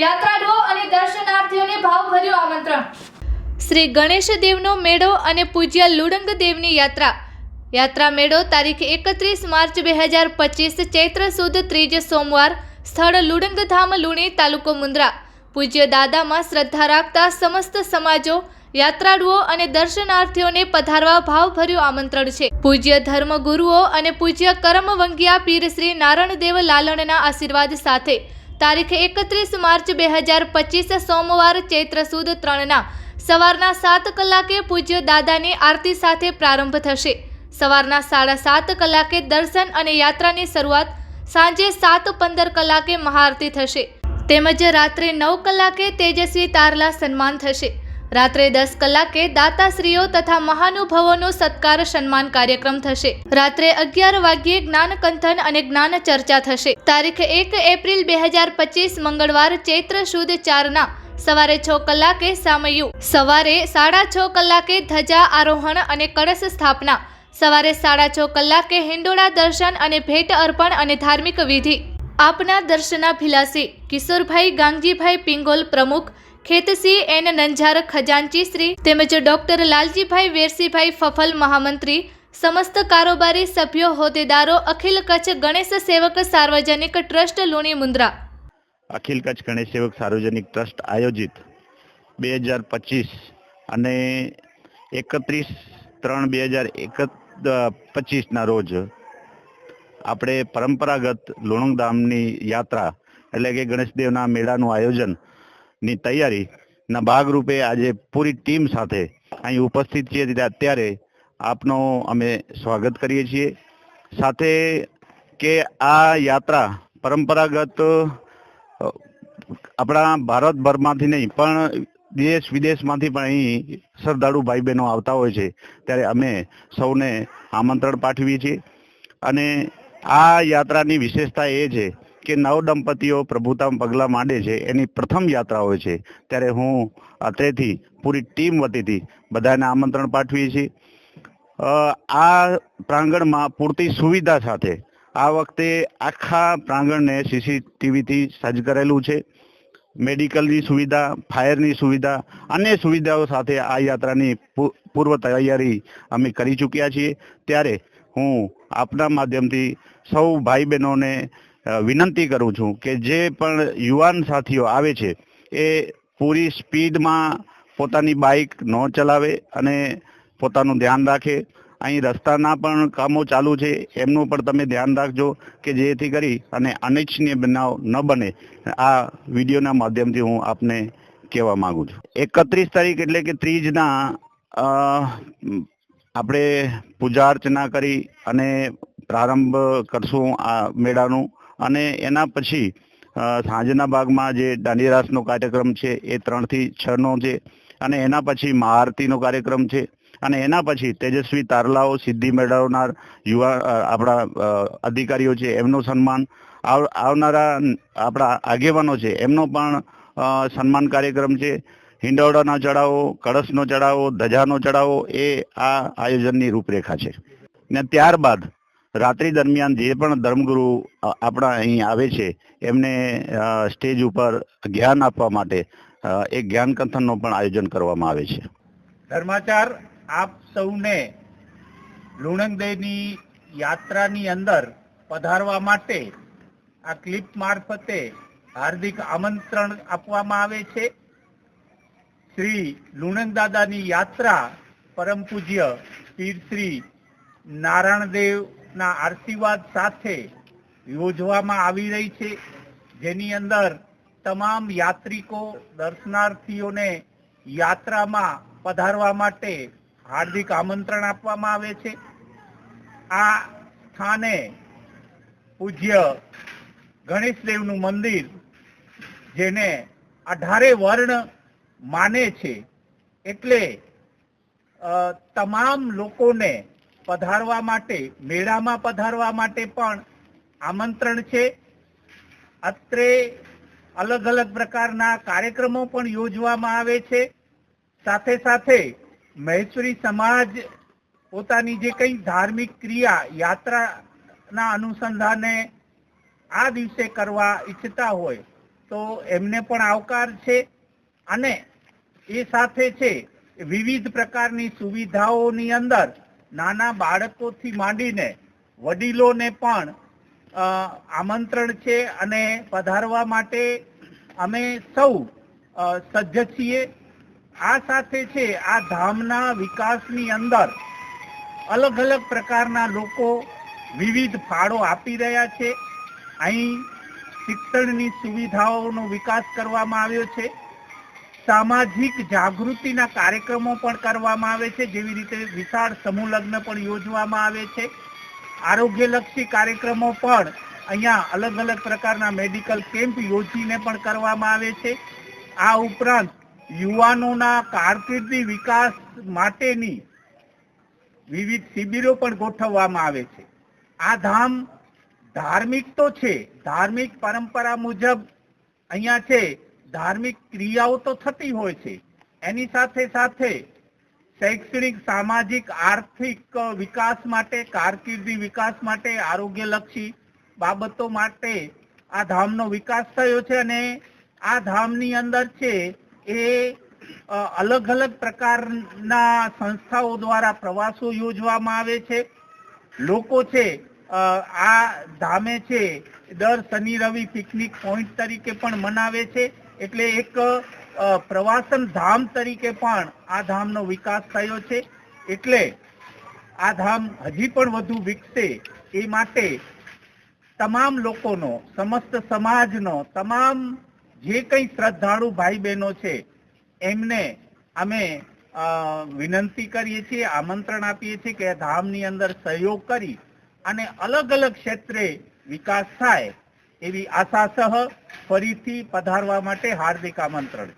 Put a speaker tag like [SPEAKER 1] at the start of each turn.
[SPEAKER 1] યાત્રાળુઓ અને દર્શનાર્થીઓને ભાવભર્યું આમંત્રણ. શ્રી ગણેશ દેવનો મેળો અને પૂજ્ય લુડંગ દેવની યાત્રા. યાત્રા મેળો તારીખ એકત્રીસ માર્ચ બે હજાર પચીસ, ચૈત્ર સુદ ત્રીજ સોમવાર, સ્થળ લુડંગધામ, લુણી તાલુકો મુન્દ્રા. પૂજ્ય દાદામાં શ્રદ્ધા રાખતા સમસ્ત સમાજો, યાત્રાળુઓ અને દર્શનાર્થીઓને પધારવા ભાવભર્યું આમંત્રણ છે. પૂજ્ય ધર્મગુરુઓ અને પૂજ્ય કરમવંગિયા પીર શ્રી નારણદેવ લાલણના આશીર્વાદ સાથે તારીખ એકત્રીસ માર્ચ બે હજાર પચીસ સોમવાર ચૈત્ર સુદ ત્રણના સવારના સાત કલાકે પૂજ્ય દાદાની આરતી સાથે પ્રારંભ થશે. સવારના સાડા સાત કલાકે દર્શન અને યાત્રાની શરૂઆત સાંજે સાત પંદર કલાકે મહાઆરતી થશે. તેમજ રાત્રે નવ કલાકે તેજસ્વી તારલા સન્માન થશે. રાત્રે દસ કલાકે દાતાશ્રીઓ તથા મહાનુભાવોનો સત્કાર સન્માન કાર્યક્રમ થશે. રાત્રે અગિયાર વાગ્યે જ્ઞાન કંથન અને જ્ઞાન ચર્ચા થશે. તારીખ એક એપ્રિલ બે હજાર પચીસ મંગળવાર ચૈત્ર સુદ ચારના સવારે છ કલાકે સામયુ. સવારે સાડા છ કલાકે ધજા આરોહણ અને કળશ સ્થાપના. સવારે સાડા છ કલાકે હિંડોળા દર્શન અને ભેટ અર્પણ અને ધાર્મિક વિધિ. આપના દર્શનાભિલાષી કિશોરભાઈ ગાંગજીભાઈ પિંગોલ પ્રમુખ ખેતસિંહ એન નંજાર ખજાનચી શ્રી તેમજ ડોક્ટર લાલજીભાઈ વેરસીભાઈ ફફલ મહામંત્રી, સમસ્ત કારોબારી સભ્યો, હોદ્દેદારો, અખિલ કચ્છ ગણેશ સેવક સાર્વજનિક ટ્રસ્ટ, લુણી મુન્દ્રા.
[SPEAKER 2] અખિલ કચ્છ ગણેશ સેવક સાર્વજનિક ટ્રસ્ટ આયોજિત બે હજાર પચીસ અને એકત્રીસ ત્રણ બે હજાર એક પચીસના રોજ આપણે પરંપરાગત લુણુંગ ધામની યાત્રા એટલે કે ગણેશદેવના મેળાનું આયોજનની તૈયારીના ભાગરૂપે આજે પૂરી ટીમ સાથે અહીં ઉપસ્થિત છીએ. ત્યારે અત્યારે આપનો અમે સ્વાગત કરીએ છીએ. સાથે કે આ યાત્રા પરંપરાગત આપણા ભારતભરમાંથી નહીં, પણ દેશ વિદેશમાંથી પણ અહીં શ્રદ્ધાળુ ભાઈ બહેનો આવતા હોય છે. ત્યારે અમે સૌને આમંત્રણ પાઠવીએ છીએ. અને આ યાત્રાની વિશેષતા એ છે કે નવ દંપતીઓ પ્રભુતામાં પગલાં માંડે છે, એની પ્રથમ યાત્રા હોય છે. ત્યારે હું અત્રેથી પૂરી ટીમ વતીથી બધાને આમંત્રણ પાઠવીએ છીએ. આ પ્રાંગણમાં પૂરતી સુવિધા સાથે આ વખતે આખા પ્રાંગણને સીસીટીવીથી સજ્જ કરેલું છે. મેડિકલની સુવિધા, ફાયરની સુવિધા, અન્ય સુવિધાઓ સાથે આ યાત્રાની પૂર્વ તૈયારી અમે કરી ચૂક્યા છીએ. ત્યારે હું આપના માધ્યમથી સૌ ભાઈ બહેનોને વિનંતી કરું છું કે જે પણ યુવાન સાથીઓ આવે છે, એ પૂરી સ્પીડમાં પોતાની બાઇક ન ચલાવે અને પોતાનું ધ્યાન રાખે. અહીં રસ્તાના પણ કામો ચાલુ છે, એમનું પણ તમે ધ્યાન રાખજો કે જેથી કરી અને અનિચ્છનીય બનાવ ન બને. આ વિડીયોના માધ્યમથી હું આપને કહેવા માગું છું. એકત્રીસ તારીખ એટલે કે ત્રીજના આપણે પૂજા અર્ચના કરી અને પ્રારંભ કરશું આ મેળાનું. અને એના પછી સાંજના ભાગમાં જે દાંડી રાસનો કાર્યક્રમ છે, એ ત્રણથી છનો છે. અને એના પછી મહાઆરતીનો કાર્યક્રમ છે. અને એના પછી તેજસ્વી તારલાઓ સિદ્ધિ મેળવનાર યુવા આપણા અધિકારીઓ છે, એમનું સન્માન આવનારા આપણા આગેવાનો છે, એમનો પણ સન્માન કાર્યક્રમ છે. હિંડોળાનો ચડાવો, કળશનો ચડાવો, ધજાનો ચડાવો, એ આ આયોજનની રૂપરેખા છે. ને ત્યારબાદ રાત્રિ દરમિયાન જે પણ ધર્મગુરુ આપણા અહીં આવે છે, એમને સ્ટેજ ઉપર જ્ઞાન આપવા માટે એક જ્ઞાન કથનનું પણ આયોજન કરવામાં આવે છે.
[SPEAKER 3] ધર્માચાર, આપ સૌને લુણંગદેવની યાત્રાની અંદર પધારવા માટે આ ક્લિપ મારફતે હાર્દિક આમંત્રણ આપવામાં આવે છે. શ્રી લુણંગ દાદાની યાત્રા પરમ પૂજ્ય પીર શ્રી નારાયણદેવના આશીર્વાદ સાથે યોજવામાં આવી રહી છે. જેની અંદર તમામ યાત્રિકો, દર્શનાર્થીઓને યાત્રામાં પધારવા માટે હાર્દિક આમંત્રણ આપવામાં આવે છે. આ સ્થાને પૂજ્ય ગણેશદેવનું મંદિર, જેને અઢારે વર્ણ માને છે. એટલે તમામ લોકોને પધારવા માટે, મેળામાં પધારવા માટે પણ આમંત્રણ છે. અત્રે અલગ અલગ પ્રકારના કાર્યક્રમો પણ યોજવામાં આવે છે. સાથે સાથે મહેશ્વરી સમાજ પોતાની જે કંઈ ધાર્મિક ક્રિયા, યાત્રાના અનુસંધાને આ દિવસે કરવા ઈચ્છતા હોય, તો એમને પણ આવકાર છે. અને એ સાથે છે વિવિધ પ્રકારની સુવિધાઓની અંદર નાના બાળકોથી માંડીને વડીલોને પણ આમંત્રણ છે અને પધારવા માટે અમે સૌ સજ્જ છીએ. આ સાથે છે, આ ધામના વિકાસની અંદર અલગ અલગ પ્રકારના લોકો વિવિધ ફાળો આપી રહ્યા છે. અહીં શિક્ષણની સુવિધાઓનો વિકાસ કરવામાં આવ્યો છે. સામાજિક જાગૃતિના કાર્યક્રમો પણ કરવામાં આવે છે, જેવી રીતે વિશાળ સમૂહ લગ્ન પણ યોજવામાં આવે છે. આરોગ્યલક્ષી કાર્યક્રમો પણ અહીંયા અલગ અલગ પ્રકારના મેડિકલ કેમ્પ યોજીને પણ કરવામાં આવે છે. આ ઉપરાંત યુવાનોના કારકિર્દી વિકાસ માટેની વિવિધ શિબિરો પણ ગોઠવવામાં આવે છે. આ ધામ ધાર્મિક તો છે, ધાર્મિક પરંપરા મુજબ અહીંયા છે ધાર્મિક ક્રિયાઓ તો થતી હોય છે. એની સાથે સાથે શૈક્ષણિક, સામાજિક, આર્થિક વિકાસ માટે, કારકિર્દી વિકાસ માટે, આરોગ્યલક્ષી બાબતો માટે આ ધામનો વિકાસ થયો છે અને આ ધામની અંદર છે એ અલગ અલગ પ્રકારના સંસ્થાઓ દ્વારા પ્રવાસો યોજવામાં આવે છે. લોકો છે આ ધામે છે, દર શનિ રવિ પિકનિક પોઈન્ટ તરીકે પણ મનાવે છે. એટલે એક પ્રવાસન ધામ તરીકે પણ આ ધામનો વિકાસ થયો છે. એટલે આ ધામ હજી પણ વધુ વિકસે એ માટે તમામ લોકોનો, સમસ્ત સમાજનો, તમામ જે કંઈ શ્રદ્ધાળુ ભાઈ બહેનો છે, એમને અમે વિનંતી કરીએ છીએ, આમંત્રણ આપીએ છીએ કે ધામની અંદર સહયોગ કરી અને અલગ અલગ ક્ષેત્રે વિકાસ થાય. એવી આશા સહ ફરીથી પધારવા માટે હાર્દિક આમંત્રણ.